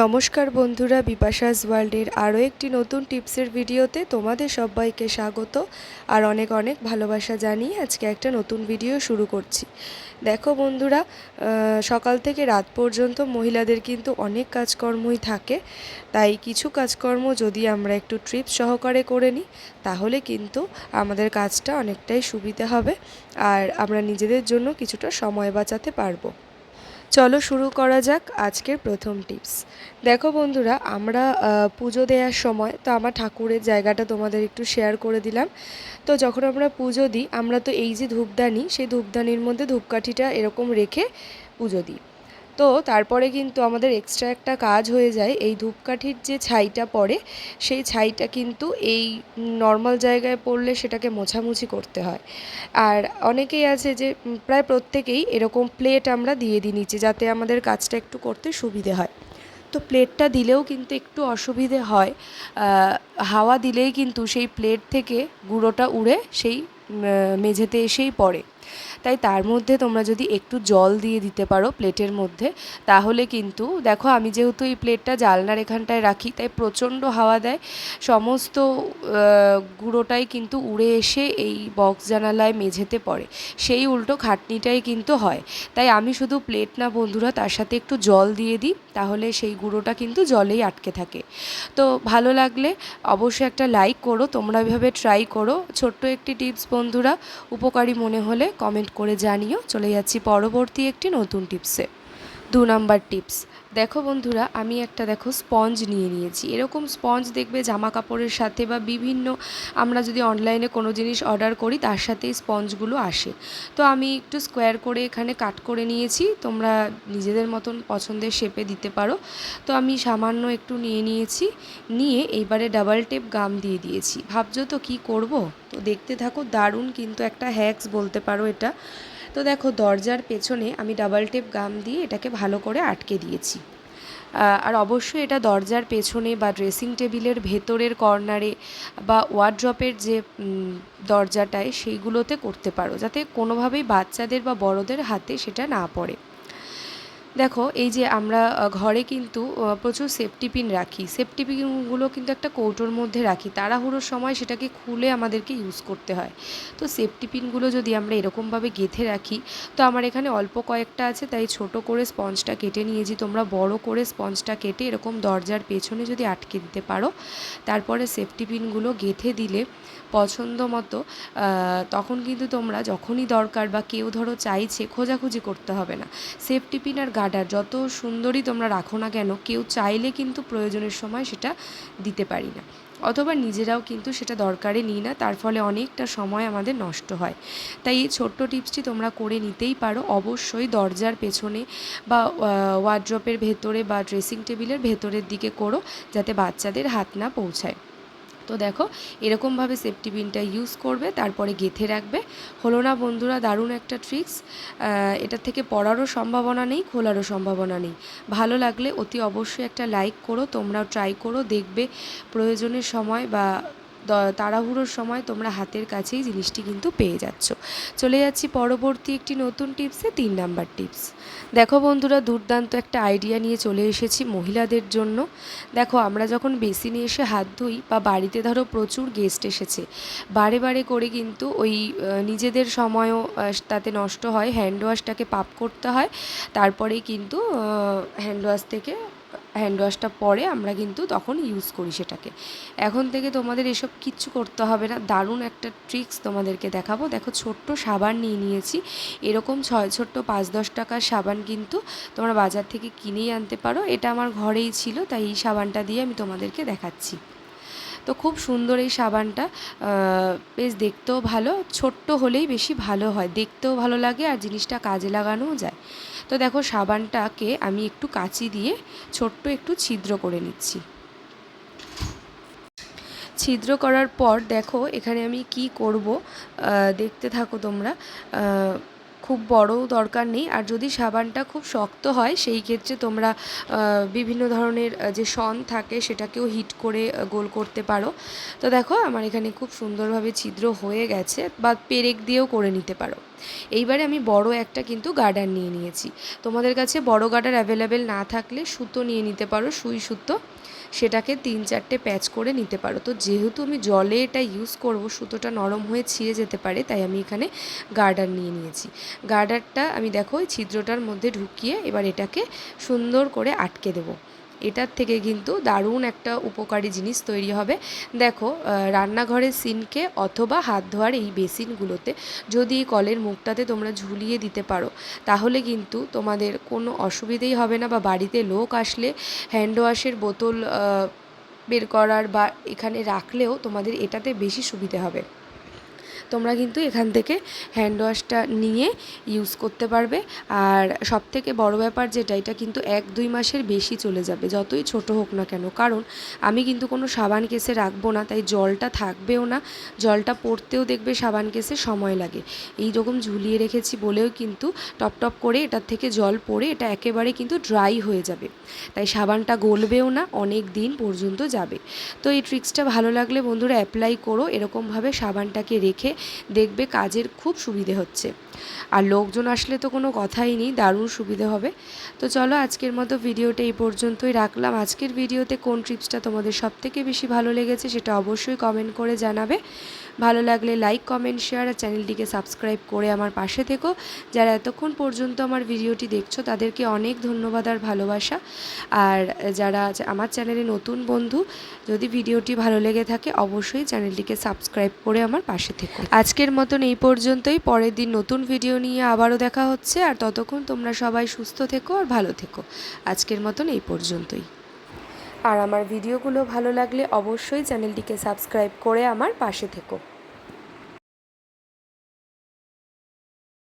নমস্কার বন্ধুরা, বিপাশাস ওয়ার্ল্ডের আরও একটি নতুন টিপসের ভিডিওতে তোমাদের সবাইকে স্বাগত আর অনেক অনেক ভালোবাসা জানিয়ে আজকে একটা নতুন ভিডিও শুরু করছি। দেখো বন্ধুরা সকাল থেকে রাত পর্যন্ত মহিলাদের কিন্তু অনেক কাজকর্মই থাকে, তাই কিছু কাজকর্ম যদি আমরা একটু ট্রিপ সহকারে করে নিই, তাহলে কিন্তু আমাদের কাজটা অনেকটাই সুবিধা হবে আর আমরা নিজেদের জন্য কিছুটা সময় বাঁচাতে পারব। চলো শুরু করা যাক আজকের প্রথম টিপস দেখো বন্ধুরা, আমরা পুজো দেওয়ার সময়, তো আমার ঠাকুরের জায়গাটা তোমাদের একটু শেয়ার করে দিলাম। তো যখন আমরা পুজো দিই, আমরা তো এই যে ধূপদানি, সেই ধূপদানির মধ্যে ধূপকাঠিটা এরকম রেখে পুজো দিই। তো তারপরে কিন্তু আমাদের এক্সট্রা একটা কাজ হয়ে যায়। এই ধূপকাঠির যে ছাইটা পড়ে, সেই ছাইটা কিন্তু এই নর্মাল জায়গায় পড়লে সেটাকে মোছামুছি করতে হয়। আর অনেকেই আছে যে প্রায় প্রত্যেকেই এরকম প্লেট আমরা দিয়ে দিই নিচে যাতে আমাদের কাজটা একটু করতে সুবিধে হয়। তো প্লেটটা দিলেও কিন্তু একটু অসুবিধে হয়। হাওয়া দিলেই কিন্তু সেই প্লেট থেকে গুঁড়োটা উড়ে সেই মেঝেতে এসেই পড়ে। তাই তার মধ্যে তোমরা যদি একটু জল দিয়ে দিতে পারো প্লেটের মধ্যে, তাহলে কিন্তু, দেখো আমি যেহেতু এই প্লেটটা জালনার এখানটায় রাখি, তাই প্রচণ্ড হাওয়া দেয়। সমস্ত গুঁড়োটাই কিন্তু উড়ে এসে এই বক্স জানালায় মেঝেতে পড়ে। সেই উল্টো খাটনিটাই কিন্তু হয়। তাই আমি শুধু প্লেট না বন্ধুরা, তার সাথে একটু জল দিয়ে দিই, তাহলে সেই গুঁড়োটা কিন্তু জলেই আটকে থাকে। তো ভালো লাগলে অবশ্যই একটা লাইক করো, তোমরা এভাবে ট্রাই করো। ছোট্ট একটি টিপস বন্ধুরা, উপকারী মনে হলে কমেন্ট করে জানিও। চলে যাচ্ছি পরবর্তী একটি নতুন টিপসে। দু নাম্বার টিপস। দেখো বন্ধুরা, আমি একটা দেখো স্পঞ্জ নিয়ে নিয়েছি। এরকম স্পঞ্জ দেখবে জামা কাপড়ের সাথে বা বিভিন্ন আমরা যদি অনলাইনে কোনো জিনিস অর্ডার করি, তার সাথে এই স্পঞ্জগুলো আসে। তো আমি একটু স্কোয়ার করে এখানে কাট করে নিয়েছি। তোমরা নিজেদের মতন পছন্দের শেপে দিতে পারো। তো আমি সামান্য একটু নিয়ে নিয়েছি। নিয়ে এইবারে ডাবল টেপ গাম দিয়ে দিয়েছি। ভাবছ তো কী করব? তো দেখতে থাকো, দারুণ কিন্তু একটা হ্যাক্স বলতে পারো এটা। তো দেখো, দরজার পেছনে আমি ডাবল টেপ গাম দিয়ে এটাকে ভালো করে আটকে দিয়েছি। আর অবশ্যই এটা দরজার পেছনে বা ড্রেসিং টেবিলের ভেতরের কর্নারে বা ওয়ার্ড্রপের যে দরজাটায় সেইগুলোতে করতে পারো, যাতে কোনোভাবেই বাচ্চাদের বা বড়দের হাতে সেটা না পড়ে। দেখো, এই যে আমরা ঘরে কিন্তু প্রচুর সেফটি পিন রাখি। সেফটি পিনগুলো কিন্তু একটা কৌটোর মধ্যে রাখি। তাড়াহুড়োর সময় সেটাকে খুলে আমাদেরকে ইউজ করতে হয়। তো সেফটি পিনগুলো যদি আমরা এরকমভাবে গেঁথে রাখি, তো আমার এখানে অল্প কয়েকটা আছে, তাই ছোট করে স্পঞ্জটা কেটে নিয়েছি। তোমরা বড় করে স্পঞ্জটা কেটে এরকম দরজার পেছনে যদি আটকে দিতে পারো, তারপরে সেফটি পিনগুলো গেঁথে দিলে পছন্দ মতো তখন কিন্তু তোমরা যখনই দরকার বা কেউ ধরো চাইছে, খোঁজাখুঁজি করতে হবে না। সেফটি পিন আর গার্ডার, যত সুন্দরই তোমরা রাখো না কেন, কেউ চাইলে কিন্তু প্রয়োজনের সময় সেটা দিতে পারি না। অথবা নিজেরাও কিন্তু সেটা দরকারে নিই না, তার ফলে অনেকটা সময় আমাদের নষ্ট হয়। তাই এই ছোট্ট টিপসটি তোমরা করে নিতেই পারো। অবশ্যই দরজার পেছনে বা ওয়ার্ড্রপের ভেতরে বা ড্রেসিং টেবিলের ভেতরের দিকে করো, যাতে বাচ্চাদের হাত না পৌঁছায়। তো দেখো, এরকমভাবে সেফটি পিনটা ইউজ করবে, তারপরে গেঁথে রাখবে। হলো না বন্ধুরা, দারুণ একটা ট্রিক্স এটার থেকে পড়ারও সম্ভাবনা নেই, খোলারও সম্ভাবনা নেই। ভালো লাগলে অতি অবশ্যই একটা লাইক করো, তোমরাও ট্রাই করো, দেখবে প্রয়োজনের সময় বা তাড়াহুড়োর সময় তোমরা হাতের কাছেই জিনিসটি কিন্তু পেয়ে যাচ্ছ। চলে যাচ্ছি পরবর্তী একটি নতুন টিপসে, তিন নাম্বার টিপস। দেখো বন্ধুরা, দুর্দান্ত একটা আইডিয়া নিয়ে চলে এসেছি মহিলাদের জন্য। দেখো, আমরা যখন বেসিনে এসে হাত ধুই বা বাড়িতে ধরো প্রচুর গেস্ট এসেছে, বারে বারে করে কিন্তু ওই নিজেদের সময়ও তাতে নষ্ট হয়। হ্যান্ড ওয়াশটাকে পাপ করতে হয়। তারপরেই কিন্তু হ্যান্ড ওয়াশ থেকে হ্যান্ড ওয়াশটা পরে আমরা কিন্তু তখন ইউজ করি সেটাকে। এখন থেকে তোমাদের এসব কিচ্ছু করতে হবে না। দারুণ একটা ট্রিক্স তোমাদেরকে দেখাবো। দেখো, ছোট্ট সাবান নিয়ে নিয়েছি। এরকম ছয়, ছোট্ট পাঁচ, দশ টাকার সাবান কিন্তু তোমরা বাজার থেকে কিনেই আনতে পারো। এটা আমার ঘরেই ছিল, তাই এই সাবানটা দিয়ে আমি তোমাদেরকে দেখাচ্ছি। তো খুব সুন্দর এই সাবানটা। বেশ দেখতেও ভালো। ছোট্ট হলেই বেশি ভালো হয়। দেখতেও ভালো লাগে আর জিনিসটা কাজে লাগানোও যায়। তো দেখো সাবানটাকে আমি একটু কাঁচি দিয়ে ছোট্ট একটু ছিদ্র করে নিচ্ছি। ছিদ্র করার পর দেখো এখানে আমি কি করব দেখতে থাকো তোমরা খুব বড়ও দরকার নেই। আর যদি সাবানটা খুব শক্ত হয়, সেই ক্ষেত্রে তোমরা বিভিন্ন ধরনের যে শন থাকে, সেটাকেও হিট করে গোল করতে পারো। তো দেখো, আমার এখানে খুব সুন্দরভাবে ছিদ্র হয়ে গেছে, বা পেরেক দিয়েও করে নিতে পারো। এইবারে আমি বড় একটা কিন্তু গার্ডার নিয়ে নিয়েছি। তোমাদের কাছে বড় গার্ডার অ্যাভেলেবেল না থাকলে সুতো নিয়ে নিতে পারো, সুই সুতো। সেটাকে তিন চারটে প্যাচ করে নিতে পারো। তো যেহেতু আমি জলে এটা ইউজ করব, সুতোটা নরম হয়ে ছিঁড়ে যেতে পারে, তাই আমি এখানে গার্ডার নিয়ে নিয়েছি। গার্ডারটা আমি দেখো ওই ছিদ্রটার মধ্যে ঢুকিয়ে এবার এটাকে সুন্দর করে আটকে দেবো। এটার থেকে কিন্তু দারুণ একটা উপকারী জিনিস তৈরি হবে। দেখো রান্নাঘরের সিনকে অথবা হাত ধোয়ার এই বেসিনগুলোতে যদি কলের মুখটাতে তোমরা ঝুলিয়ে দিতে পারো, তাহলে কিন্তু তোমাদের কোনো অসুবিধেই হবে না বা বাড়িতে লোক আসলে হ্যান্ড ওয়াশের বোতল বের করার বা এখানে রাখলেও তোমাদের এটাতে বেশি সুবিধে হবে। তোমরা কিন্তু এখান থেকে হ্যান্ড ওয়াশটা নিয়ে ইউজ করতে পারবে। আর সব থেকে বড় ব্যাপার যেটা, এটা কিন্তু এক দুই মাসের বেশি চলে যাবে, যতই ছোট হোক না কেন। কারণ আমি কিন্তু কোনো সাবান কেসে রাখব না, তাই জলটা থাকবেও না। জলটা পড়তেও দেখবে সাবান কেসে সময় লাগে। এই রকম ঝুলিয়ে রেখেছি বলেও কিন্তু টপ টপ করে এটার থেকে জল পড়ে এটা একেবারে কিন্তু ড্রাই হয়ে যাবে। তাই সাবানটা গলবেও না, অনেক দিন পর্যন্ত যাবে। তো এই ট্রিক্সটা ভালো লাগলে বন্ধুরা অ্যাপ্লাই করো, এরকমভাবে সাবানটাকে রেখে দেখবে কাজের খুব সুবিধে হচ্ছে। আর লোকজন আসলে তো কোনো কথাই নেই, দারুণ সুবিধে হবে। তো চলো আজকের মতো ভিডিওটা এই পর্যন্তই রাখলাম। আজকের ভিডিওতে কোন ট্রিপসটা তোমাদের সবথেকে বেশি ভালো লেগেছে সেটা অবশ্যই কমেন্ট করে জানাবে। ভালো লাগলে লাইক কমেন্ট শেয়ার আর চ্যানেলটিকে সাবস্ক্রাইব করে আমার পাশে থেকো। যারা এতক্ষণ পর্যন্ত আমার ভিডিওটি দেখছ, তাদেরকে অনেক ধন্যবাদ আর ভালোবাসা। আর যারা আমার চ্যানেলে নতুন বন্ধু, যদি ভিডিওটি ভালো লেগে থাকে, অবশ্যই চ্যানেলটিকে সাবস্ক্রাইব করে আমার পাশে থেকো। আজকের মতন এই পর্যন্তই। পরের দিন নতুন ভিডিও নিয়ে আবারও দেখা হচ্ছে। আর ততক্ষণ তোমরা সবাই সুস্থ থেকো আর ভালো থেকো। আজকের মতন এই পর্যন্তই। আর আমার ভিডিওগুলো ভালো লাগলে অবশ্যই চ্যানেলটিকে সাবস্ক্রাইব করে আমার পাশে থেকো।